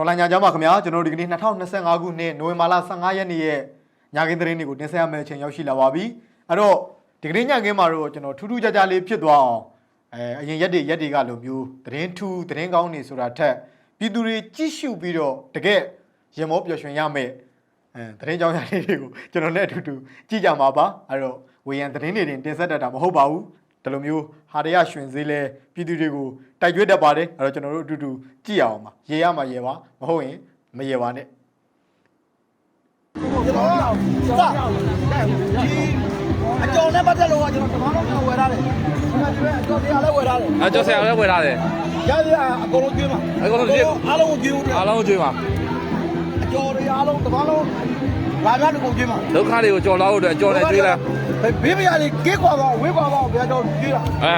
ဒေါ်လာညာကြပါခင်ဗျာကျွန်တော်တို့ဒီကနေ့2025ခုနှစ်နိုဝင်ဘာလ15ရက်နေ့ရဲ့ညခင်းသတင်းတွေကိုတင်ဆက်ရမယ့်အချိန်ရောက်ရှိလာပါပြီအဲ့တော့ဒီကနေ့ညခင်းမှာတော့ကျွန်တော်ထူးထူးခြားခြားလေးဖြစ်သွားအောင်အဲအရင်ရက်တွေရက်တွေကလိုမျိုးသတင်းထူးသတင်းကောင်းနေဆိုတာထက်ပြည်သူတွေကြည့်ရှုပြီးတော့တကယ်ရင်မောပျော်ရွှင်ရမယ့်အဲသတင်းကြောင်းရလေးတွေကိုကျွန်တော်နဲ့အတူတူကြည့်ကြမှာပါအဲ့တော့ဝေယံသတင်းတွေတင်ဆက်တတ်တာမဟုတ်ပါဘူး ဒီလိုမျိုးဟာရရရွှင်စေးလဲပြည်သူတွေကိုတိုက်ကြွတတ်ပါတယ်အဲ့တော့ကျွန်တော်တို့အတူတူကြည့်ရအောင်ပါရေရမှာရေပါမဟုတ်ရင်မရေပါနဲ့ကျွန်တော်ကစဒီအကျော်နဲ့ပတ်သက်လို့ကကျွန်တော်တမန်တော်ကဝယ်ထားတယ်ဒီမှာဒီကအကျော်တရားလည်းဝယ်ထားတယ်အကျော်ဆရာလည်းဝယ်ထားတယ်ရရအကုန်လုံးကျွေးမှာအကုန်လုံးကျွေးအားလုံးကိုကျွေးဦးအားလုံးကိုကြွေးပါအကျော်တွေအားလုံးတမန် တော်လာများတို့ကိုကျွေးမှာ ဒုက္ခတွေကိုကြော်လောက်အတွက်အကျော်နဲ့ကျွေးလား ဘေးမယာတွေကေးကွာပါဝေးကွာပါဘယ်တော့ကျွေးတာ အဲ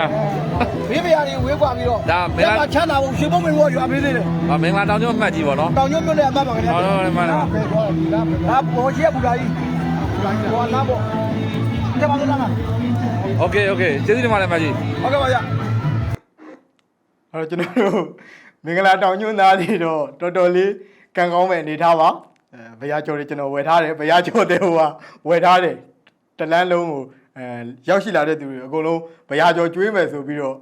ဘေးမယာတွေဝေးကွာပြီးတော့ ဒါမင်းလား ချမ်းသာဖို့ရှင်ဘုံမင်းတို့ရွာပေးသေးတယ် မင်္ဂလာတောင်ကျွန်းမှတ်ကြည့်ပါနော် တောင်ညွန့်မြို့နယ်အမှတ်ပါခင်ဗျာ ဟုတ်တယ်မှန်တယ် ဘယ်တော့ဒီလားဒါပေါ်ချေဘူလာကြီးဟိုနားပေါ့တဲ့ပါလို့လား โอเคโอเคကျေးဇူးတင်ပါတယ်မကြီး ဟုတ်ကဲ့ပါဗျာ အဲ့တော့ကျွန်တော်တို့မင်္ဂလာတောင်ညွန်းသားတွေတော့တော်တော်လေးကံကောင်းမဲ့အနေထားပါ အဲဘရားကျော်တွေကျွန်တော်ဝယ်ထားတယ်ဘရားကျော်တဲ့ဟိုကဝယ်ထားတယ်တလန်းလုံးကိုအဲရောက်ရှိလာတဲ့သူတွေအကုန်လုံးဘရားကျော်ကျွေးမယ်ဆိုပြီးတော့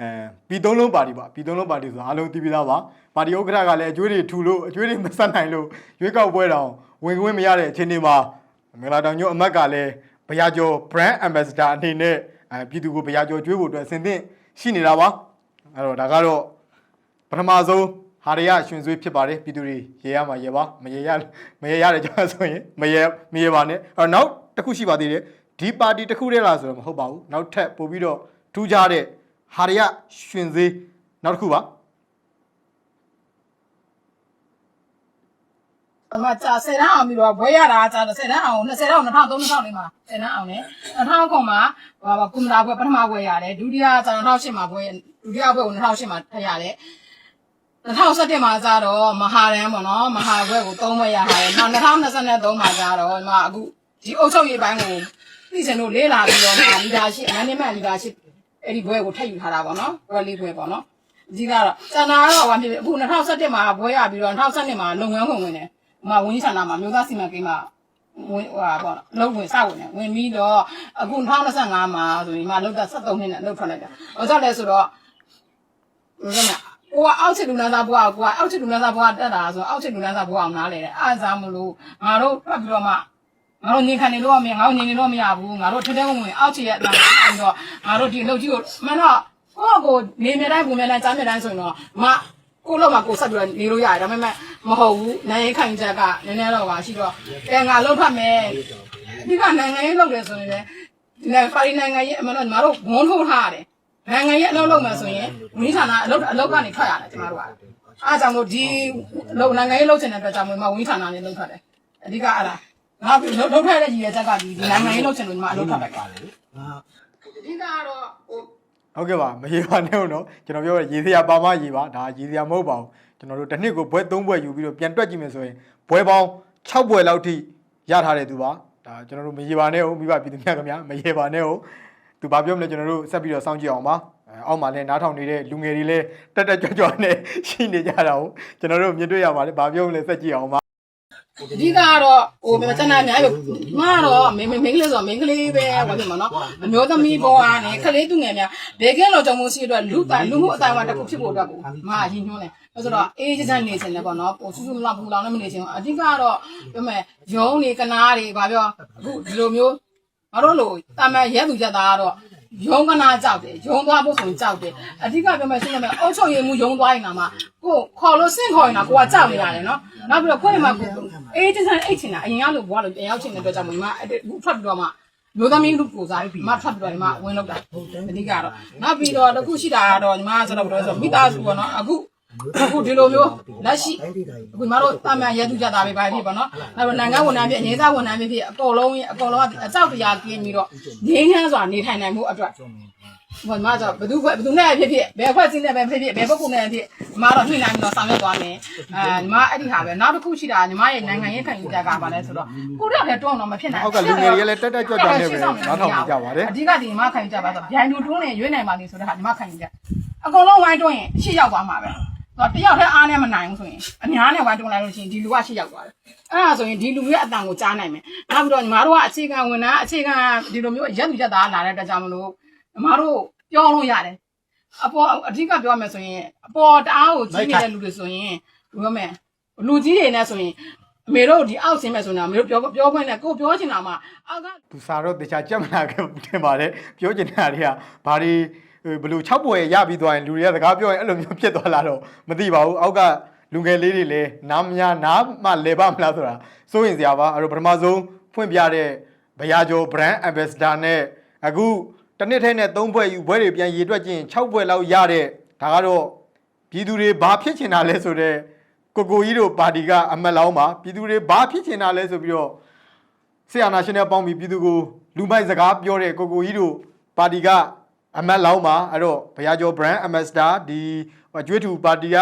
အဲပြည်သုံးလုံးပါတီပါပြည်သုံးလုံးပါတီဆိုအားလုံးသိပြီးသားပါပါတီဥက္ကဋ္ဌကလည်းအကျွေးတွေထူလို့အကျွေးတွေမဆက်နိုင်လို့ရွေးကောက်ပွဲတောင်ဝင်ခွင့်မရတဲ့အခြေအနေမှာမင်္ဂလာတောင်ညွန်းအမတ်ကလည်းဘရားကျော် brand ambassador အနေနဲ့အဲပြည်သူကိုဘရားကျော်ကျွေးဖို့အတွက်အဆင်သင့်ရှိနေတာပါအဲ့တော့ဒါကတော့ပထမဆုံး ဟာရရရှင်သွေးဖြစ်ပါတယ်ပြည်သူတွေရေရမှာရေပါမရေရမရေရတယ်ကျွန်တော်ဆိုရင်မရေမရေပါနဲ့အဲ့တော့နောက်တစ်ခုရှိပါသေးတယ်ဒီပါတီတစ်ခုတည်းလားဆိုတော့မဟုတ်ပါဘူးနောက်ထပ်ပို့ပြီးတော့ထူးခြားတဲ့ဟာရရရှင်သွေးနောက်တစ်ခုပါအမကြာ10တန်းအောင်ပြီးတော့ဘွဲရတာကြာ10တန်းအောင်20တန်းအောင်2003 2000လေးမှာ10တန်းအောင်နဲ့2000ခွန်မှာဟိုပါကုမလာဘွဲပထမဘွဲရတယ်ဒုတိယကြာ2008မှာဘွဲဒုတိယဘွဲကို2008မှာထည့်ရတယ် 2017မှာကျတော့မဟာရန်ပေါ့နော်မဟာဘွဲကို3ဘွဲရထားတယ်နောက်2023မှာကျတော့ဒီမှာအခုဒီအုပ်ချုပ်ရေးပိုင်းကိုပြည်စင်တို့လေးလာပြီးတော့လီဒါရှိအမန်နေမန်လီဒါရှိအဲ့ဒီဘွဲကိုထည့်ယူထားတာပေါ့နော်ဘွဲလေးဘွဲပေါ့နော်အကြီးကတော့စန္ဒာကတော့ဘာဖြစ်ဖြစ်အခု2017မှာဘွဲရပြီးတော့2017မှာလုပ်ငန်းခွင်ဝင်တယ်ဟိုမှာဝင်းဆန္ဒမှာမြို့သားစီမံကိန်းမှာဝင်ဟိုဟာပေါ့နော်လုံးဝင်စဝင်တယ်ဝင်ပြီးတော့အခု2025မှာဆိုရင်မှာလောက်တာ73နှစ်နဲ့လောက်ထွက်လိုက်တာ။ဘာကြောင့်လဲဆိုတော့ဘယ်လိုလဲ ကိုကအောက်ချစ်လူနန်းသားဘွားကိုကအောက်ချစ်လူနန်းသားဘွားတက်တာဆိုတော့အောက်ချစ်လူနန်းသားဘွားအောင်နားလေတယ်အားစားမလို့ငါတို့ဖတ်ပြီးတော့မှငါတို့နေခံနေလို့မရငါတို့နေနေလို့မရဘူးငါတို့ထထဝင်ဝင်အောက်ချစ်ရဲ့အတန်းပြီးတော့ငါတို့ဒီအလုပ်ကြီးကိုမင်းတော့ကိုယ့်ကိုနေမြတိုင်းပုံမြတိုင်းကြားမြတိုင်းဆိုရင်တော့မကိုလောက်မှာကိုဆက်ပြီးတော့နေလို့ရတယ်ဒါပေမဲ့မဟုတ်ဘူးနိုင်ရင်ခိုင်ချက်ကနည်းနည်းတော့ပါရှိတော့ကဲငါလုံးဖတ်မယ်ဒီကနိုင်ငံရေးလုပ်တယ်ဆိုရင်လည်းဒီနိုင်ငံပါရီနိုင်ငံရေးအမှန်တော့ညီမတို့ဝန်းထုတ်ထားရတယ် နိုင်ငံရေးအလုပ်လုပ်မယ်ဆိုရင်ဝင်းဌာနအလုပ်အလုပ်ကနေထွက်ရတယ်ကျမတို့ကအားကြောင့်လို့ဒီလုပ်နိုင်ငံရေးလုပ်ချင်တဲ့အတွက်ကြောင့်မဝင်းဌာနနဲ့လုပ်ထွက်တယ်အဓိကအဲ့ဒါငါလုပ်လုပ်ထွက်တဲ့ကြီးရဲ့ချက်ကဒီဒီနိုင်ငံရေးလုပ်ချင်လို့ညီမအလုပ်ထွက်လိုက်ပါလေအဓိကကတော့ဟိုဟုတ်ကဲ့ပါမရေပါနဲ့ဦးနော်ကျွန်တော်ပြောရရေစရာပါမရေပါဒါရေစရာမဟုတ်ပါဘူးကျွန်တော်တို့တစ်နှစ်ကိုဘွဲ3ဘွဲယူပြီးတော့ပြန်တွက်ကြည့်မယ်ဆိုရင်ဘွဲပေါင်း6ဘွဲလောက်ထိရထားတဲ့သူပါဒါကျွန်တော်တို့မရေပါနဲ့ဦးမိဘပြည်သူများခင်ဗျာမရေပါနဲ့ဦး သူဘာပြောမလဲကျွန်တော်တို့ဆက်ပြီးတော့စောင့်ကြည့်အောင်ပါအဲအောက်မှာလည်းနားထောင်နေတဲ့လူငယ်တွေလည်းတက်တက်ကြွကြွနဲ့ရှိနေကြတာကိုကျွန်တော်တို့မြင်တွေ့ရပါတယ်ဘာပြောမလဲဆက်ကြည့်အောင်ပါအဓိကကတော့ဟိုမကျန်တာအများကြီးငါတော့မင်းမင်းကလေးဆိုမင်းကလေးပဲဘာဖြစ်မှာနော်အမျိုးသမီးပေါ်အားနဲ့ခလေးသူငယ်များဘေကင်းလောကြောင့်မို့ရှိအတွက်လူတိုင်လူမှုအတိုင်းအဝတစ်ခုဖြစ်ဖို့အတွက်ကိုငါရင်ညွှန်းတယ်အဲဆိုတော့အေးချမ်းနေချင်တယ်ပေါ့နော်ပိုဆူဆူလောက်ပူလောင်လည်းမနေချင်ဘူးအဓိကတော့ပြောမယ်ရုံးနေကနာတွေဘာပြောအခုဒီလိုမျိုး ငါတို့လိုတာမန်ရဲသူရက်သားကတော့ရုံးကနာကြောက်တယ်ရုံးသွားဖို့ဆိုရင်ကြောက်တယ်အဓိကပြောမယ်ရှင်းရမယ်အုတ်ချုပ်ရည်မှုရုံးသွားရင်တော့မှကိုခေါ်လို့ဆင့်ခေါ်ရင်တော့ကိုကကြောက်နေရတယ်နော်နောက်ပြီးတော့ခွင့်မှာကိုအေးချမ်းအိတ်ချင်တာအရင်ကလိုဘွားလိုပြန်ရောက်ချင်တဲ့အတွက်ကြောင့်မမအခုထွက်ပြီးတော့မှမျိုးသမီးလူကိုစားပြီးမထွက်ပြီးတော့ဒီမှာဝင်လောက်တာအဓိကတော့နောက်ပြီးတော့တခုရှိတာကတော့ညီမဆိုတော့ဆိုမိသားစုပေါ့နော်အခု အခုဒီလိုမျိုးလက်ရှိအခုညီမတို့တာမန်ရဲသူကြတာပဲပါဖြစ်ပေါ့နော်နောက်တော့နိုင်ငံဝန်ထမ်းဖြစ်အငြိမ်းစားဝန်ထမ်းဖြစ်အကုန်လုံးအကုန်လုံးကအကြောက်တရားကင်းပြီးတော့ငြိမ်းချမ်းစွာနေထိုင်နိုင်မှုအတွက်ဟိုမှာဆိုဘသူဘသူနဲ့ဖြစ်ဖြစ်ဘယ်ဖွဲ့စည်းနဲ့ပဲဖြစ်ဖြစ်ဘယ်ပုဂ္ဂိုလ်နဲ့ဖြစ်ညီမတော့နှိမ့်နိုင်ပြီးတော့ဆောင်ရွက်သွားမယ်အဲညီမအဲ့ဒီဟာပဲနောက်တစ်ခုရှိတာညီမရဲ့နိုင်ငံရေးခံယူကြတာပါလဲဆိုတော့ကိုတော့လည်းတွန်းတော့မဖြစ်နိုင်အောက်ကလူငယ်တွေလည်းတက်တက်ကြွကြွနဲ့ပဲနားထောင်နေကြပါတယ်အဓိကဒီညီမခံယူကြပါဆိုဗျိုင်လူတွန်းနေရွေးနိုင်ပါလိမ့်ဆိုတဲ့ဟာညီမခံယူကြအကုန်လုံးဝိုင်းတွန်းရင်အရှိရောက်သွားမှာပဲ တော့တယောက်တည်းအားနဲ့မနိုင်ဘူးဆိုရင်အများနဲ့ဝိုင်းတွန်းလိုက်လို့ရှိရင်ဒီလူကရှိရောက်သွားတယ်အဲ့ဒါဆိုရင်ဒီလူရဲ့အတန်ကိုကြားနိုင်မယ်နောက်ပြီးတော့ညီမတို့ကအခြေခံဝန်ထမ်းအခြေခံဒီလိုမျိုးရက်သူရက်သားလာတဲ့အတွက်ကြောင့်မလို့ညီမတို့ပြောလို့ရတယ်အပေါ်အဓိကပြောရမယ်ဆိုရင်အပေါ်တအားကိုကြီးနေတဲ့လူတွေဆိုရင်ပြောမယ်လူကြီးတွေနဲ့ဆိုရင်အမေတို့ဒီအောက်ဆင်းမဲ့ဆိုရင်အမေတို့ပြောပြောခွင့်နဲ့ကိုပြောချင်တာမှအောက်ကသူစာတော့တခြားကြက်မလာခဲ့ဘူးတင်ပါတယ်ပြောချင်တာတွေကဘာတွေ ဘယ်လို6ပွဲရပြီးသွားရင်လူတွေကစကားပြောရင်အဲ့လိုမျိုးဖြစ်သွားလာတော့မသိပါဘူးအောက်ကလူငယ်လေးတွေလည်းနားမများနားမှလဲပါမလားဆိုတာစိုးရင်စရာပါအဲ့တော့ပထမဆုံးဖွင့်ပြတဲ့ဘရာကျော် brand ambassador နဲ့အခုတစ်နှစ်ထဲနဲ့3ပွဲယူပွဲတွေပြန်ရေတွက်ချင်း6ပွဲလောက်ရတဲ့ဒါကတော့ပြည်သူတွေဘာဖြစ်ချင်တာလဲဆိုတော့ကိုကိုကြီးတို့ပါတီကအမတ်လောင်းပါပြည်သူတွေဘာဖြစ်ချင်တာလဲဆိုပြီးတော့ဆီယနာရှင်နဲ့ပေါင်းပြီးပြည်သူကိုလူမိုက်စကားပြောတဲ့ကိုကိုကြီးတို့ပါတီက အမတ်လောင်းပါအဲ့တော့ဘရာကျော် brand ambassador ဒီအကျွေးထူပါတီက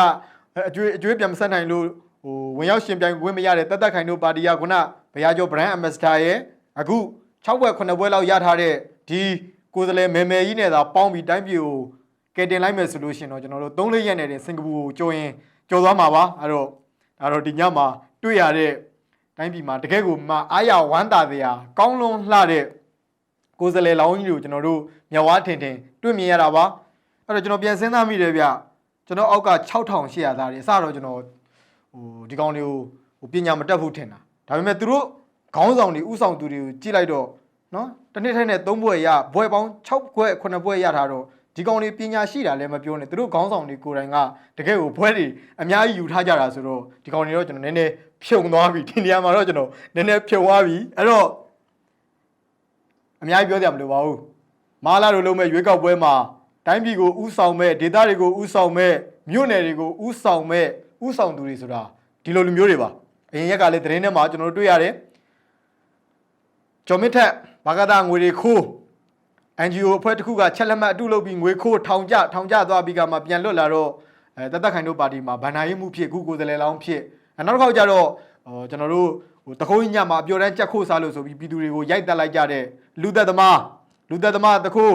အကျွေးအကျွေးပြန်မဆက်နိုင်လို့ဟိုဝင်ရောက်ရှင်ပြိုင်ဝင်မရတဲ့တက်တက်ခိုင်တို့ပါတီကခုနဘရာကျော် brand ambassador ရဲ့အခု6ဘွဲ့9ဘွဲ့လောက်ရထားတဲ့ဒီကိုယ်စလဲမဲမဲကြီးနဲ့သာပေါင်းပြီးတိုင်းပြည်ကိုကယ်တင်လိုက်မယ်ဆိုလို့ရှင်တော့ကျွန်တော်တို့3-4ရက်နေတဲ့စင်ကာပူကိုကြော်ရင်ကြော်သွားမှာပါအဲ့တော့ဒါတော့ဒီညမှာတွေ့ရတဲ့တိုင်းပြည်မှာတကယ်ကိုမှအားရဝမ်းသာစရာကောင်းလွန်လှတဲ့ ကိုယ်စလဲလောင်းကြီးကိုကျွန်တော်တို့မျက်ဝါးထင်ထင်တွေ့မြင်ရတာပါအဲ့တော့ကျွန်တော်ပြန်စဉ်းစားမိတယ်ဗျကျွန်တော်အောက်က6800သားတွေအစတော့ကျွန်တော်ဟိုဒီကောင်တွေကိုဟိုပညာမတတ်ဘူးထင်တာဒါပေမဲ့သူတို့ခေါင်းဆောင်တွေဥဆောင်သူတွေကိုကြည့်လိုက်တော့နော်တစ်နှစ်ထဲနဲ့3ဘွဲ့ရဘွဲ့ပေါင်း6ဘွဲ့9ဘွဲ့ရထားတော့ဒီကောင်တွေပညာရှိတာလည်းမပြောနဲ့သူတို့ခေါင်းဆောင်တွေကိုယ်တိုင်ကတကယ်ကိုဘွဲ့တွေအများကြီးယူထားကြတာဆိုတော့ဒီကောင်တွေတော့ကျွန်တော်နည်းနည်းဖြုံသွားပြီဒီနေရာမှာတော့ကျွန်တော်နည်းနည်းဖြုံသွားပြီအဲ့တော့ အများကြီးပြောကြမလို့ပါဘူးမာလာတို့လုံးမဲ့ရွေးကောက်ပွဲမှာတိုင်းပြည်ကိုဥဆောင်မဲ့ဒေသတွေကိုဥဆောင်မဲ့မြို့နယ်တွေကိုဥဆောင်မဲ့ဥဆောင်သူတွေဆိုတာဒီလိုလူမျိုးတွေပါအရင်ရက်ကလည်းသတင်းထဲမှာကျွန်တော်တို့တွေ့ရတယ်ကျော်မစ်ထက်ဘာကတာငွေတွေခိုး NGO အဖွဲ့တစ်ခုကချက်လက်မှတ်အတုလုပ်ပြီးငွေခိုးထောင်ကျထောင်ကျသွားပြီးကမှပြန်လွတ်လာတော့အဲတသက်ခိုင်တို့ပါတီမှာဗန္နာရေးမှုဖြစ်ခုကိုယ်စားလှယ်လောင်းဖြစ်အဲနောက်တစ်ခေါက်ကျတော့ဟိုကျွန်တော်တို့ ဟိုတခိုးကြီးညမှာအပြော်တန်းကြက်ခိုးစားလို့ဆိုပြီးပြည်သူတွေကိုရိုက်တက်လိုက်ကြတဲ့လူသက်သမားလူသက်သမားတခိုး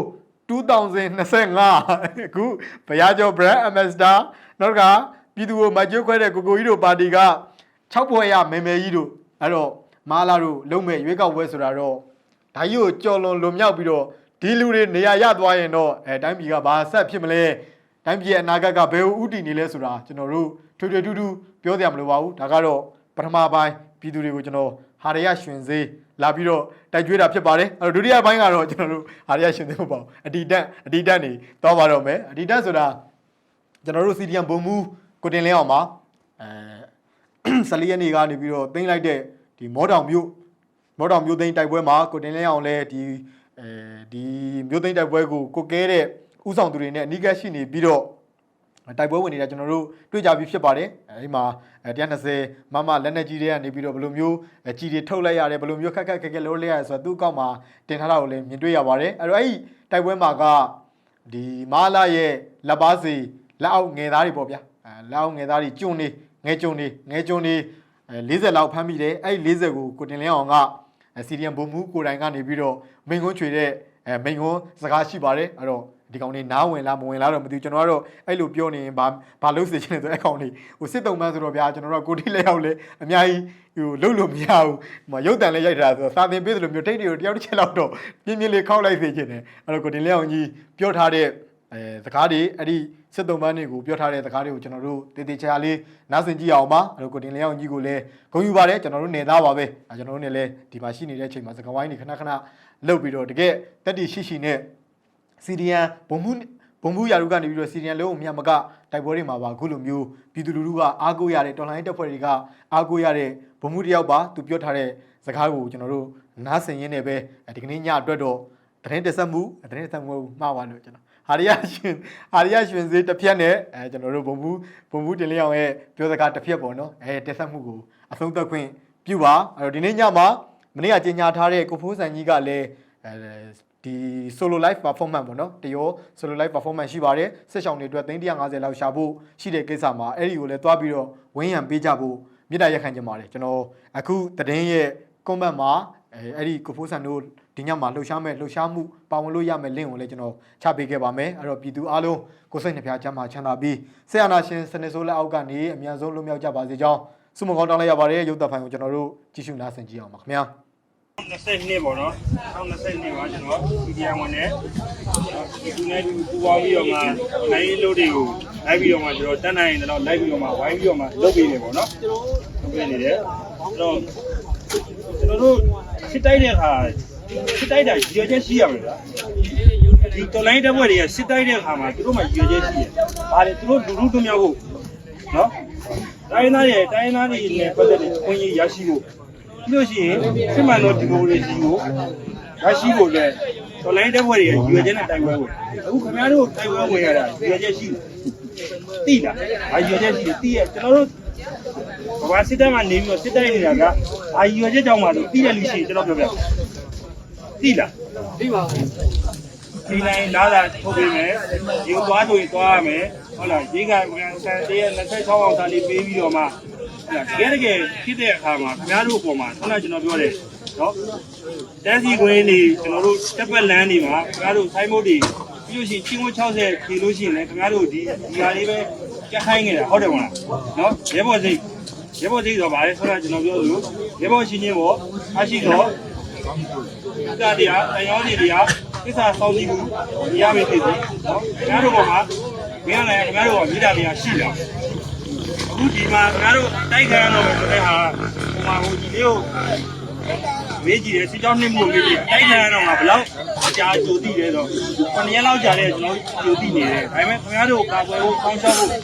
2025အခုဘရားကျော် brand ambassador နောက်ကပြည်သူကိုမကြွခွဲတဲ့ကိုကိုကြီးတို့ပါတီက6ပွဲရမေမေကြီးတို့အဲ့တော့မာလာတို့လုံးမဲ့ရွေးကောက်ပွဲဆိုတာတော့ဒါကြီးကိုကြော်လွန်လွန်မြောက်ပြီးတော့ဒီလူတွေနေရာရသွားရင်တော့အဲတိုင်းပြည်ကဘာဆက်ဖြစ်မလဲတိုင်းပြည်ရဲ့အနာဂတ်ကဘယ်ကိုဥတည်နေလဲဆိုတာကျွန်တော်တို့ထွေထွေထူးထူးပြောကြရမလို့ပါဘူးဒါကတော့ပထမပိုင်း ပြည်သူတွေကိုကျွန်တော်ဟာရရရွှင်စေးလာပြီးတော့တိုက်ကြွေးတာဖြစ်ပါတယ်အဲ့တော့ဒုတိယပိုင်းကတော့ကျွန်တော်တို့ဟာရရရွှင်စေးမဟုတ်ပါဘူးအဒီတက်အဒီတက်နေသွားပါတော့မယ်အဒီတက်ဆိုတာကျွန်တော်တို့စီဒီယံဘုံမူကိုတင်လင်းအောင်ပါအဲ14ရက်နေ့ကနေပြီးတော့တင်လိုက်တဲ့ဒီမောတောင်မြို့မော်တော်မျိုးသိန်းတိုက်ပွဲမှာကိုတင်လင်းအောင်လဲဒီအဲဒီမျိုးသိန်းတိုက်ပွဲကိုကိုကဲတဲ့ဥဆောင်သူတွေနဲ့အနီးကပ်ရှိနေပြီးတော့ တိုက်ပွဲဝင်နေတာကျွန်တော်တို့တွေ့ကြပြီးဖြစ်ပါတယ်အဲဒီမှာ120မမလက်နက်ကြီးတွေကနေပြီးတော့ဘယ်လိုမျိုးကြီးတွေထုတ်လိုက်ရတယ်ဘယ်လိုမျိုးခက်ခက်ခက်ခက်လို့လိုက်ရတယ်ဆိုတော့သူ့ကောက်မှာတင်ထားတာကိုလည်းမြင်တွေ့ရပါတယ်အဲ့တော့အဲ့ဒီတိုက်ပွဲမှာကဒီမာလာရဲ့လက်ပါစီလက်အောက်ငယ်သားတွေပေါ့ဗျာအဲလက်အောက်ငယ်သားတွေကျွန်းနေငယ်ကျွန်းနေငယ်ကျွန်းနေအဲ40လောက်ဖမ်းမိတယ်အဲ့ဒီ40ကိုကိုတင်လင်းအောင်ကစီရီယံဘုံမူကိုယ်တိုင်ကနေပြီးတော့မိန်ကွန်းချွေတဲ့အဲမိန်ကွန်းစကားရှိပါတယ်အဲ့တော့ ဒီကောင်လေးနားဝင်လားမဝင်လားတော့မသိဘူးကျွန်တော်ကတော့အဲ့လိုပြောနေရင်ဘာဘာလို့စေချင်လဲဆိုအဲ့ကောင်လေးဟိုစစ်တုံးမှန်းဆိုတော့ဗျာကျွန်တော်တို့ကကိုတိလက်ရောက်လဲအများကြီးဟိုလှုပ်လို့မရဘူးဟိုရုပ်တန်လေးရိုက်ထားဆိုတော့စာသင်ပေးသလိုမျိုးထိတ်တွေကိုတယောက်တစ်ချက်လောက်တော့ပြင်းပြင်းလေးခောက်လိုက်စေချင်တယ်အဲ့တော့ကိုတင်လက်အောင်ကြီးပြောထားတဲ့အဲစကားတွေအဲ့ဒီစစ်တုံးပန်းတွေကိုပြောထားတဲ့စကားတွေကိုကျွန်တော်တို့တည်တည်ချာလေးနားဆင်ကြည့်အောင်ပါအဲ့တော့ကိုတင်လက်အောင်ကြီးကိုလည်းဂုဏ်ယူပါတယ်ကျွန်တော်တို့နေသားပါပဲအဲကျွန်တော်တို့နေလည်းဒီမှာရှိနေတဲ့အချိန်မှာစကားဝိုင်းတွေခဏခဏလှုပ်ပြီးတော့တကယ်တက်တီရှိရှိနဲ့ စီရီယန်ဘုံမှုဘုံမှုရာလူကနေပြီးတော့စီရီယန်လုံးအမြတ်မကတိုက်ပွဲတွေမှာပါအခုလိုမျိုးပြည်သူလူထုကအားကိုးရတဲ့တော်လိုင်းတပ်ဖွဲ့တွေကအားကိုးရတဲ့ဘုံမှုတယောက်ပါသူပြောထားတဲ့စကားကိုကျွန်တော်တို့နားဆင်ရင်းနဲ့ပဲဒီကနေ့ညအတွက်တော့သတင်းတက်ဆက်မှုသတင်းတက်ဆက်မှုမှားပါလို့ကျွန်တော်ဟာရီယာရှင်ဟာရီယာရှင်စေးတစ်ဖြက်နဲ့အဲကျွန်တော်တို့ဘုံမှုဘုံမှုတင်လင်းအောင်ရဲ့ပြောစကားတစ်ဖြက်ပေါ့နော်အဲတက်ဆက်မှုကိုအဆုံးသတ်ခွင့်ပြုပါအဲ့တော့ဒီနေ့ညမှာမနေ့ကကြေညာထားတဲ့ကိုဖိုးဆန်ကြီးကလည်းအဲ ဒီ solo live performance ပေါ့နော်တရော solo live performance ရှိပါတယ်ဆက်ဆောင်တွေအတွက်350လောက်ရှာဖို့ရှိတဲ့ကိစ္စမှာအဲ့ဒီကိုလည်းတွားပြီးတော့ဝင်းရံပေးကြဖို့မြစ်တာရက်ခံကြပါတယ်ကျွန်တော်အခုတည်င်းရဲ့ comment မှာအဲအဲ့ဒီကိုဖိုးဆန်တို့ဒီဒီညမှာလှုပ်ရှားမဲ့လှုပ်ရှားမှုပါဝင်လို့ရမဲ့လင့်ကိုလည်းကျွန်တော်ချပေးခဲ့ပါမယ်အဲ့တော့ပြည်သူအားလုံးကိုယ်စိတ်နှပြချမ်းသာချမ်းသာပြီးဆရာနာရှင်စနေဆိုးလက်အောက်ကနေအမြန်ဆုံးလွတ်မြောက်ကြပါစေကြောင်းဆုမကောင်းတောင်းလိုက်ရပါတယ်ရုပ်သက်ဖိုင်ကိုကျွန်တော်တို့ကြည့်ရှုနားဆင်ကြည့်အောင်ပါခင်ဗျာ 20နှစ်ပေါ့နော်2020နှစ်မှာကျွန်တော်ဒီတရားဝင်နဲ့ဒီကူနဲ့ဒီပူပေါင်းပြီးတော့မှနိုင်လို့တွေကိုလိုက်ပြီးတော့မှကျွန်တော်တက်နိုင်ရင်တော့လိုက်ပြီးတော့မှဝိုင်းပြီးတော့မှလုပ်ပေးနေပေါ့နော်လုပ်ပေးနေတယ်အဲ့တော့ကျွန်တော်တို့စစ်တိုက်တဲ့အခါစစ်တိုက်တာရည်ရွယ်ချက်ရှိရမယ်လားဒီတော်လိုင်းတပ်ဖွဲ့တွေကစစ်တိုက်တဲ့အခါမှာသူတို့မှရည်ရွယ်ချက်ရှိတယ်။ဘာလဲသူတို့လူလူတို့များဖို့နော်တိုင်းသားတွေတိုင်းသားတွေနဲ့ပတ်သက်တဲ့အခွင့်အရေးရရှိဖို့ ပြီးလို့ရှိရင်စစ်မှန်သောဒီမိုကရေစီကိုရရှိဖို့လည်းတော်လိုင်းတပ်ဖွဲ့တွေရဲ့ရည်ရွယ်ချက်နဲ့တိုင်ပွဲဝင်အခုခင်ဗျားတို့တိုင်ပွဲဝင်ရတာရည်ရွယ်ချက်ရှိတယ်တိလားအာရည်ရွယ်ချက်ရှိတယ်တိရကျွန်တော်တို့ဘာစစ်တပ်မှနေပြီးတော့စစ်တိုက်နေတာကအာရည်ရွယ်ချက်ကြောင့်ပါလို့တိရလို့ရှိရင်ကျွန်တော်ပြောပြတိလားတိပါဘူးဒီနိုင်လာတာထုတ်ပေးမယ်ဒီသွားဆိုရင်သွားရမယ်ဟုတ်လားဒီကဝန်ဆန်တည်း26အောင်သာလေးပေးပြီးတော့မှဟု တ်လားတကယ်တကယ်ဖြစ်တဲ့အခါမှာခင်ဗျားတို့အပေါ်မှာခုနကကျွန်တော်ပြောတယ်နော်တန်းစီခွင်းနေကျွန်တော်တို့တက်ပတ်လန်းနေမှာခင်ဗျားတို့ဆိုင်းမုတ်တွေပြီးလို့ရှိရင်ချင်းဝ60ဖြေလို့ရှိရင်လည်းခင်ဗျားတို့ဒီဒီဟာလေးပဲကြက်ခိုင်းနေတာဟုတ်တယ်မလားနော်ရဲဘော်စိတ်ရဲဘော်စိတ်ဆိုပါလေဆိုတော့ကျွန်တော်ပြောလို့ရဲဘော်ရှင်ချင်းပေါ့အရှိတော့ကတရားတရားစီတရားကိစ္စဆောင်းကြည့်မှုရမယ်ဖြစ်စီနော်ခင်ဗျားတို့ကမှမင်းလည်းခင်ဗျားတို့ကမိတာတရားရှိလား အခုဒီမှာခင်ဗျားတို့တိုက်ခံရတော့မယ်ဆိုတဲ့ဟာဟိုမှာဟိုဒီလေးကိုမေးကြည့်တယ်စစ်ကြောင်းနှိမ့်မှုမေးကြည့်တိုက်ခံရတော့ငါဘယ်လောက်အကြာကြိုသိတယ်ဆို9ရက်လောက်ကြာတယ်ကျွန်တော်ကြိုသိနေတယ်ဒါပေမဲ့ခင်ဗျားတို့ကာကွယ်ဖို့ဆောင်းရှောက်ဖို့ခင်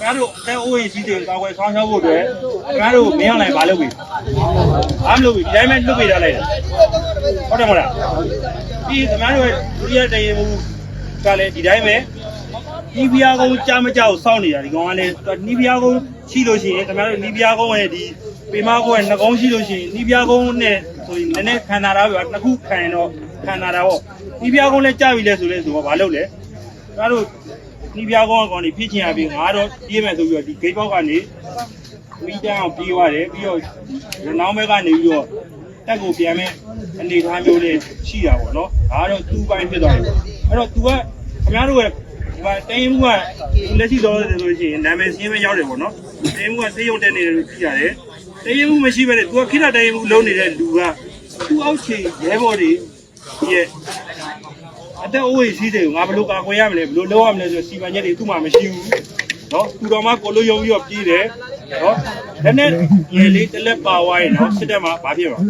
ဗျားတို့အသက်အိုးရင်စီးတယ်ကာကွယ်ဆောင်းရှောက်ဖို့အတွက်ခင်ဗျားတို့မင်းအောင်လည်းမလုပ်ဘူးအားမလုပ်ဘူးဒီတိုင်းပဲလွတ်ပေးထားလိုက်တယ်ဟုတ်တယ်မလားဒီသမားတို့ဒုတိယတရေမူကလည်းဒီတိုင်းပဲ နီးပြားကုန်းကြားမကြောက်စောင့်နေတာဒီကောင်ကလည်းနီးပြားကုန်းရှိလို့ရှိရင်သမားတို့နီးပြားကုန်းရဲ့ဒီပေမကုန်းရဲ့နှကုန်းရှိလို့ရှိရင်နီးပြားကုန်းနဲ့ဆိုရင်နည်းနည်းခံတာတာပဲနှစ်ခုခံရင်တော့ခံတာတာပေါ့နီးပြားကုန်းလည်းကြားပြီလဲဆိုလဲဆိုတော့မလုပ်လဲသမားတို့နီးပြားကုန်းကောင်နေဖြစ်ချင်ရပြီငါတော့ပြေးမယ်ဆိုပြီးတော့ဒီဂိတ်ဘောက်ကနေမိတန်းအောင်ပြေးသွားတယ်ပြီးတော့ရနောင်းဘက်ကနေပြီးတော့တက်ကိုပြန်မဲ့အနေထားမျိုးလေးရှိတာပေါ့နော်ဒါကတော့သူ့ပိုင်းဖြစ်သွားတယ်အဲ့တော့ तू ကခင်ဗျားတို့ရဲ့ ဒီမှာတိုင်းမှုကလက်ရှိတော့တယ်ဆိုလို့ရှိရင်နာမည်စင်းမရောက်တယ်ပေါ့နော်တိုင်းမှုကစေးရုံတက်နေတယ်လို့ကြည့်ရတယ်တိုင်းမှုမရှိဘဲနဲ့ तू ကခိတာတိုင်းမှုလုံးနေတဲ့လူကသူ့အောက်ခြေရဲဘော်တွေရဲ့အတက်အိုးကြီးတယ်ငါဘယ်လိုကာကွယ်ရမလဲဘယ်လိုလုပ်ရမလဲဆိုစီမံချက်တွေသူ့မှာမရှိဘူးနော်သူတော်မှကိုလိုယုံပြီးတော့ပြေးတယ်နော်ဒါနဲ့ရေလေးတစ်လက်ပါဝိုင်းနော်စစ်တက်မှာဘာဖြစ်မှာ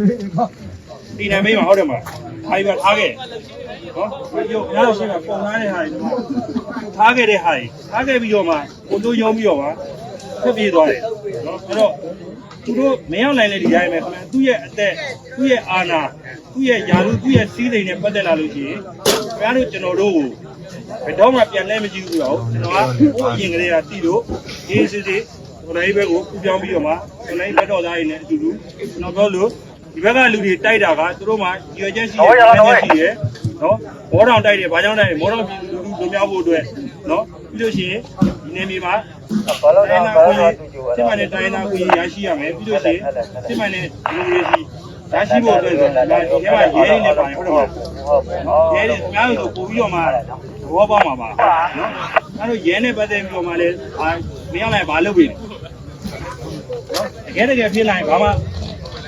ဒီနာမေးမှာဟုတ်တယ်မလားအားပြထားခဲ့ နော်ရုပ်ရအောင်ရှင်းမှာပုံသားတဲ့ဟာတွေထားခဲ့တဲ့ဟာတွေထားခဲ့ပြီးတော့မှကိုလိုယုံပြီးတော့မှဖြစ်ပြေးသွားတယ်နော်အဲ့တော့သူတို့မရောက်နိုင်တဲ့ဒီတိုင်းပဲခင်ဗျာသူ့ရဲ့အသက်သူ့ရဲ့အာဏာသူ့ရဲ့ယာရုသူ့ရဲ့စီးစိမ်နဲ့ပတ်သက်လာလို့ရှိရင်ခင်ဗျားတို့ကျွန်တော်တို့ကိုဘယ်တော့မှပြန်လဲမကြည့်ဘူးတော့ကျွန်တော်ကဟိုအရင်ကလေးကတီးလို့အေးစစ်စစ်ဟိုတိုင်းဘက်ကိုပူပြောင်းပြီးတော့မှဟိုတိုင်းလက်တော်သားတွေနဲ့အတူတူကျွန်တော်ပြောလို့ဒီဘက်ကလူတွေတိုက်တာကသူတို့မှရွေချက်ရှိတယ်ရွေချက်ရှိတယ် နော်မောတောင်တိုက်တယ်ဘာကြောင့်တိုက်လဲမောတောင်ပြည်လူလူတို့များဖို့အတွက်နော်ပြီးလို့ရှိရင်ဒီနေမြေမှာဘာလို့လဲကိုကြီးစစ်မှန်တဲ့တိုင်းသားကိုကြီးရရှိရမယ်ပြီးလို့ရှိရင်စစ်မှန်တဲ့ဒီမိုကရေစီရရှိဖို့အတွက်ဆိုတော့ဒီထဲမှာရဲရင်းနေပါတယ်ဟုတ်တယ်မလားရဲရင်းများလို့ပို့ပြီးတော့မှဘောပေါက်မှာပါနော်အဲ့တော့ရဲနဲ့ပတ်သက်ပြီးတော့မှလည်းအာမင်းအောင်လည်းမလုပ်ပြီနော်တကယ်တကယ်ဖြစ်လာရင်ဘာမှ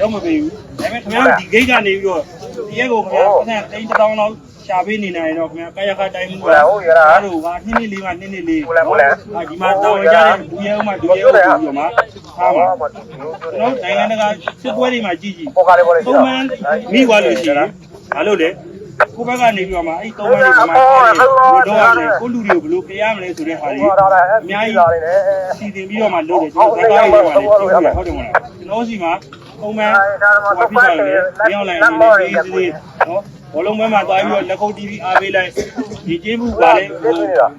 တော့မပေးဘူးဒါပေမဲ့ခင်ဗျားဒီဂိတ်ကနေပြီးတော့ ဒီရဲကိုခင်ဗျားပတ်သက်တိန်းတစ်တောင်းလောက်ရှာပေးနေနိုင်တော့ခင်ဗျာကာယကတိုင်းမှုကဟုတ်ရလားတို့ကနှစ်နှစ်လေးမှနှစ်နှစ်လေးဟုတ်လားဟုတ်လားဒီမှာတောင်းကြတဲ့ဒူရဲဥမှာဒူရဲဥပြီးတော့မှထားမှာနော်နိုင်ငံတကာစစ်ပွဲတွေမှာကြည့်ကြည့်ပေါ်ကားလေးပေါ်လေးသုံးမန်းမိသွားလို့ရှိရင်ဘာလို့လဲကိုဘက်ကနေပြီးတော့မှအဲ့သုံးမန်းတွေမှာတော့ရတယ်ကိုလူတွေကိုဘယ်လိုပြရမလဲဆိုတဲ့ဟာတွေအများကြီးစီစဉ်ပြီးတော့မှလုပ်တယ်ကျွန်တော်ကားတွေတော့လည်းဟုတ်တယ်မလားကျွန်တော်စီမှာ သုံးမန်းဟိုဖြစ်ကြတယ်ညောင်းလိုက်နေနေသေးသေးနော်ဘောလုံးပွဲမှာသွားပြီးတော့လက်ခုပ်တီးပြီးအားပေးလိုက်ဒီကျေးဘူးပါလေဟို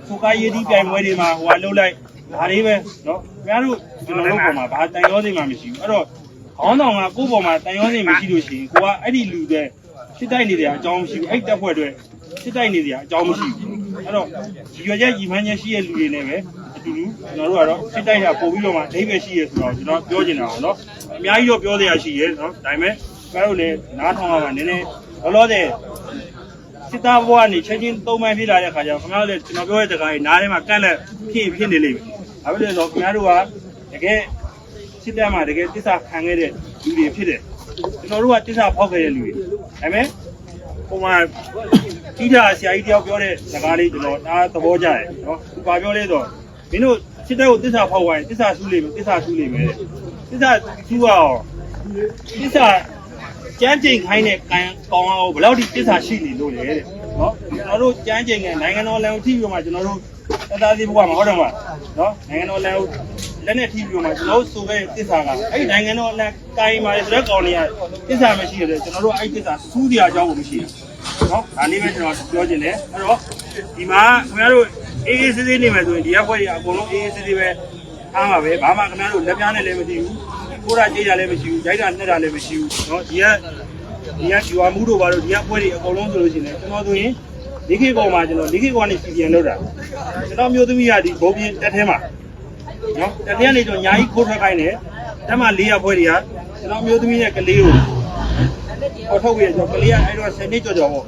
သူကားရည်ဒီပြိုင်ပွဲတွေမှာဟိုကလှုပ်လိုက်ဒါလေးပဲနော်ခင်ဗျားတို့ကျွန်တော်တို့ပေါ်မှာဘာတန်ရောစိမ်မှမရှိဘူးအဲ့တော့ခေါင်းဆောင်ကကိုယ့်ပေါ်မှာတန်ရောစိမ်မရှိလို့ရှိရင်ကိုကအဲ့ဒီလူတွေစစ်တိုက်နေတဲ့အကြောင်းမရှိဘူးအဲ့တက်ဖွဲ့တွေစစ်တိုက်နေတဲ့အကြောင်းမရှိဘူးအဲ့တော့ဒီရွယ်ချက်ညီမန်းချက်ရှိတဲ့လူတွေနဲ့ပဲအတူတူကျွန်တော်တို့ကတော့စစ်တိုက်တာပို့ပြီးတော့မှအိဗယ်ရှိရဆိုတော့ကျွန်တော်ပြောချင်တာပါနော် အများကြီးတော့ပြောစရာရှိရဲနော်ဒါပေမဲ့ကျွန်တော်တို့လည်းနားထောင်ရမှာနည်းနည်းလောလောဆယ်စစ်သားဘဝကနေချက်ချင်းသုံးပန်းဖြစ်လာတဲ့အခါကျတော့ခင်ဗျားတို့လည်းကျွန်တော်ပြောတဲ့စကားကြီးနားထဲမှာကန့်လက်ဖြစ်ဖြစ်နေလိမ့်မယ်။ဘာဖြစ်လဲဆိုတော့ခင်ဗျားတို့ကတကယ်စစ်တပ်မှာတကယ်တစ္ဆာခံခဲ့တဲ့လူတွေဖြစ်တယ်။ကျွန်တော်တို့ကတစ္ဆာဖောက်ခဲ့တဲ့လူတွေ။ဒါပေမဲ့ဟိုမှာကြီးတာဆရာကြီးတယောက်ပြောတဲ့စကားလေးကျွန်တော်ဒါသဘောကျတယ်နော်။သူပါပြောလဲဆိုတော့မင်းတို့စစ်တပ်ကိုတစ္ဆာဖောက်သွားရင်တစ္ဆာဆူးလိမ့်မယ်တစ္ဆာဆူးလိမ့်မယ်တဲ့။ တစ္ဆာဆူးအောင်တစ္ဆာကျန်းကျင်ခိုင်းတဲ့ကံကောင်းအောင်ဘယ်လောက်ထိတစ္ဆာရှိနေလို့လဲတဲ့နော်ကျွန်တော်တို့ကျန်းကျင်ကနိုင်ငံတော်လန်ကိုထိပြီးတော့မှကျွန်တော်တို့တသားသေးဘုရားမှာဟုတ်တယ်မလားနော်နိုင်ငံတော်လန်ကိုလက်နဲ့ထိပြီးတော့မှကျွန်တော်တို့ဆိုခဲ့တဲ့တစ္ဆာကအဲ့ဒီနိုင်ငံတော်လန်ကိုင်းပါလေဆိုတဲ့ကောင်တွေကတစ္ဆာမရှိရတယ်ကျွန်တော်တို့အဲ့ဒီတစ္ဆာစူးတရားအကြောင်းကိုမရှိဘူးနော်ဒါလေးပဲကျွန်တော်ပြောချင်တယ်အဲ့တော့ဒီမှာခင်ဗျားတို့အေးအေးဆေးဆေးနေမယ်ဆိုရင်ဒီရက်ခွက်တွေအကုန်လုံးအေးအေးဆေးဆေးပဲ အားမှာပဲဘာမှခင်ဗျားတို့လက်ပြားနဲ့လည်းမသိဘူးကိုယ်ရာကြေးတာလည်းမရှိဘူးဂျိုက်တာနှက်တာလည်းမရှိဘူးเนาะဒီကဒီကဒီဝါမှုတို့ဘာလို့ဒီကပွဲတွေအကုန်လုံးဆိုလို့ရှိရင်ကျွန်တော်ဆိုရင်ဒီခေတ်ကောင်မှာကျွန်တော်ဒီခေတ်ကောင်ကနေစီပြန်လုပ်တာကျွန်တော်မျိုးသမီးကဒီဘုံပြင်းတက်ထဲမှာเนาะတက်ထဲကနေတော့ညာကြီးခိုးထွက်ခိုင်းတယ်တက်မှာ၄ရက်ပွဲတွေကကျွန်တော်မျိုးသမီးရဲ့ကလေးကိုပေါ်ထုတ်ပြီးတော့ကလေးကအဲ့တော့10နှစ်ကျော်ကျော်ပေါ့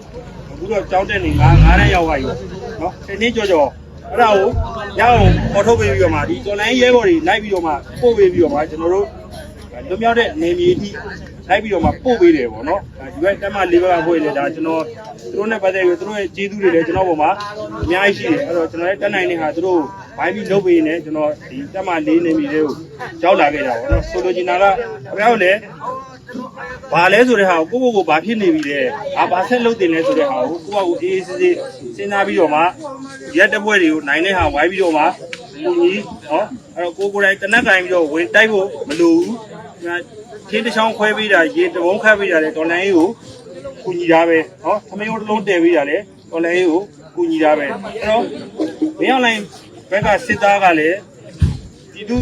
အခုတော့ကြောင်းတက်နေ9 9ရက်ရောက်သွားပြီပေါ့เนาะ10နှစ်ကျော်ကျော် အဲ့ဒါကိုရအောင်ပေါ်ထုတ်ပေးပြီးတော့မှဒီ online ရဲဘော်တွေလိုက်ပြီးတော့မှပို့ပေးပြီးတော့မှကျွန်တော်တို့လွန်မြောက်တဲ့နေမြေအထိလိုက်ပြီးတော့မှပို့ပေးတယ်ပေါ့နော်ဒီဘက်တက်မလေးဘက်ကဖွဲ့လေဒါကျွန်တော်သူတို့နဲ့ပတ်သက်ပြီးသူတို့ရဲ့ကျေးဇူးတွေလည်းကျွန်တော်ပေါ်မှာအများကြီးရှိတယ်အဲ့တော့ကျွန်တော်လည်းတက်နိုင်တဲ့ဟာသူတို့ဘိုင်းပြီးလုပ်ပေးနေကျွန်တော်ဒီတက်မလေးနေမြေတွေကိုရောက်လာခဲ့တာပေါ့နော်ဆိုလိုချင်တာကခင်ဗျားတို့လည်း ဘာလဲဆိုတဲ့ဟာကိုကိုကိုဘာဖြစ်နေပြီလဲဘာဘာဆက်လုပ်တင်လဲဆိုတဲ့ဟာကိုကိုကကိုအေးအေးဆေးဆေးစဉ်းစားပြီးတော့မှရက်တပွဲတွေကိုနိုင်တဲ့ဟာဝိုင်းပြီးတော့မှကိုကြီးဟောအဲ့တော့ကိုကိုယ်တိုင်တနက်ကင်ပြီးတော့ဝင်တိုက်ဖို့မလိုဘူးချင်းတစ်ချောင်းခွဲပေးတာရေတဘုံခတ်ပေးတာလေဒေါ်လာရေးကိုကူညီတာပဲဟောသမီးတို့တစ်လုံးတည်ပေးတာလေဒေါ်လာရေးကိုကူညီတာပဲအဲ့တော့မင်းအောင်လိုင်းဘက်ကစစ်သားကလည်းဒီသူ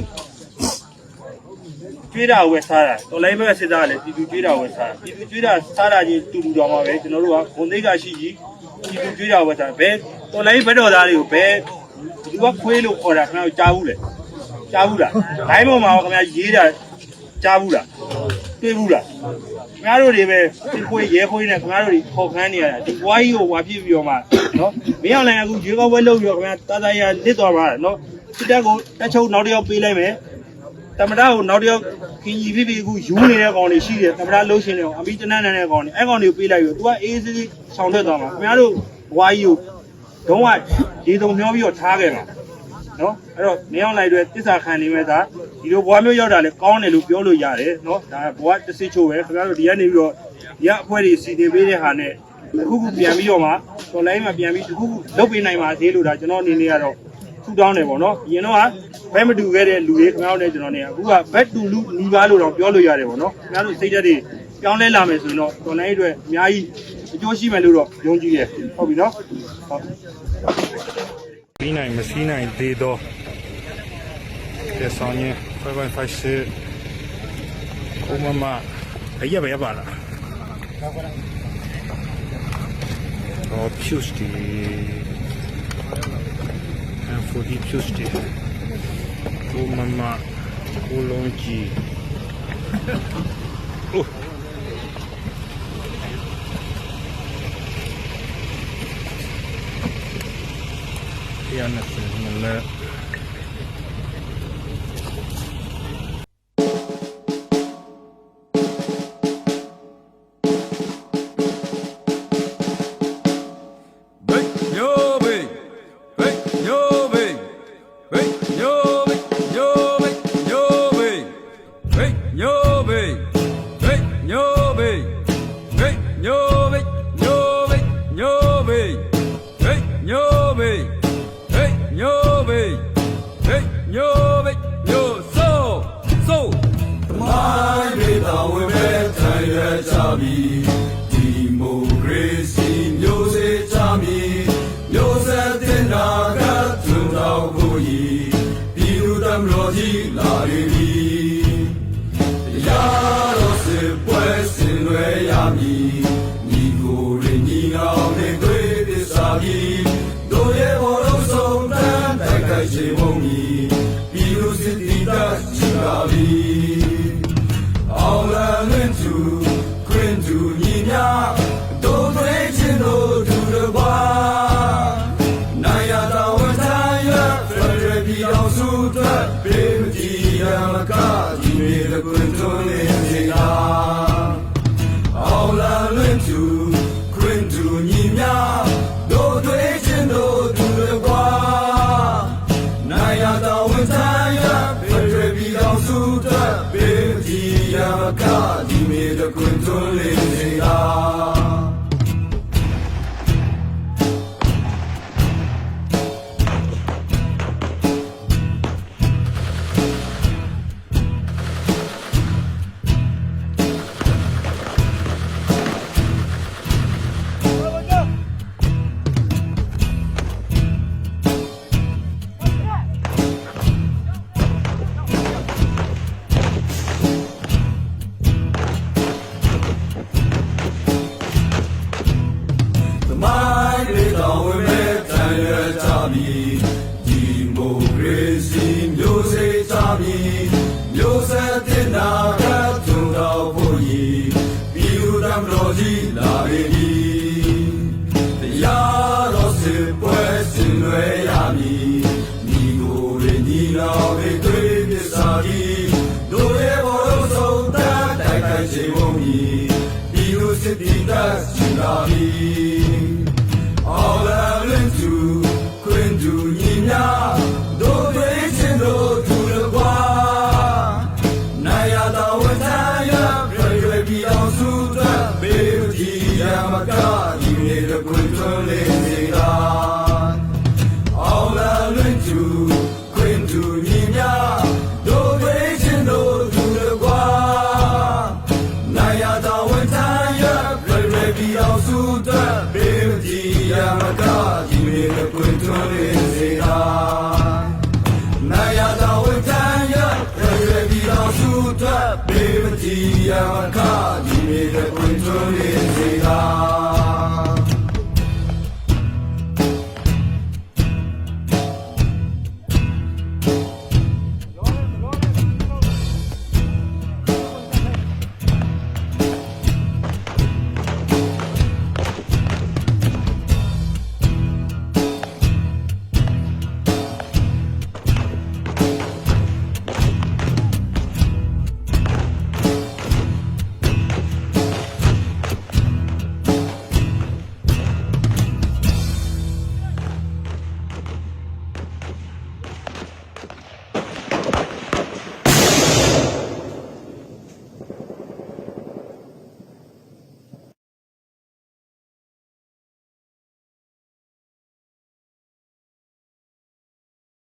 ကျွေးတာဝယ်စားတာဒေါ်လာရေးဘက်ကစစ်သားကလည်းဒီသူကျွေးတာဝယ်စားဒီသူကျွေးတာစားတာချင်းတူတူတော်မှာပဲကျွန်တော်တို့ကဂုံသိက္ခာရှိကြီးဒီသူကျွေးတာဝယ်စားဘယ်ဒေါ်လာရေးဘက်တော်သားတွေကိုဘယ်ဒီကခွေးလို့ခေါ်တာခင်ဗျားကြားဘူးလေကြားဘူးလားဒိုင်းပေါ်မှာခင်ဗျားရေးတာကြားဘူးလားတွေ့ဘူးလားခင်ဗျားတို့တွေပဲဒီခွေရဲခွေနဲ့ခင်ဗျားတို့တွေခေါ်ခန်းနေရတာဒီဘွားကြီးကိုဝါပြစ်ပြီးတော့မှနော်မင်းအောင်လည်းအခုရေကောက်ပွဲလုပ်ပြီးတော့ခင်ဗျာတာတာရလစ်သွားပါနော်စစ်တပ်ကိုတက်ချုပ်နောက်တစ်ယောက်ပေးလိုက်မယ် တမရကိုနောက်တစ်ယောက်ခင်ကြီးဖြစ်ပြီးအခုယူနေတဲ့ကောင်တွေရှိတယ်တမရလှုပ်ရှင်တွေအမိတနန်းနန်းတဲ့ကောင်တွေအဲ့ကောင်တွေကိုပေးလိုက်ပြီးတော့ तू ကအေးအေးဆေးဆေးဆောင်ထွက်သွားမှာခင်ဗျားတို့ဘွားကြီးကိုဒုံးကရေတုံမျောပြီးတော့ထားခဲ့မှာနော်အဲ့တော့မင်းအောင်လိုက်တွေတစ္ဆာခံနေမဲ့သားဒီလိုဘွားမျိုးရောက်တာလဲကောင်းတယ်လို့ပြောလို့ရတယ်နော်ဒါဘွားတစ်စစ်ချို့ပဲခင်ဗျားတို့ဒီကနေပြီးတော့ဒီကအဖွဲတွေစီတင်ပေးတဲ့ဟာနဲ့တစ်ခုခုပြန်ပြီးတော့မှတော်လိုင်းမှာပြန်ပြီးတစ်ခုခုလုပ်ပေးနိုင်ပါသေးလို့ဒါကျွန်တော်အနေနဲ့ကတော့ထူတောင်းတယ်ပေါ့နော်အရင်တော့ ဘက်မတူခဲ့တဲ့လူတွေခင်ဗျားတို့နဲ့ကျွန်တော်နေအခုကဘက်တူလူနီးပါးလို့တော့ပြောလို့ရတယ်ပေါ့နော်ခင်ဗျားတို့စိတ်ဓာတ်တွေပြောင်းလဲလာမယ်ဆိုရင်တော့တော်လိုင်းအတွက်အများကြီးအကျိုးရှိမယ်လို့တော့ယုံကြည်တယ်ဟုတ်ပြီနော်ဟုတ်ပြီးနိုင်မစီးနိုင်သေးတော့တဲ့ဆောင်ရင်5.56ကိုမမအရက်ပဲရပါလားတော့ဖြူစတီအဖူ ဒီဖြူစတီကိုမမကို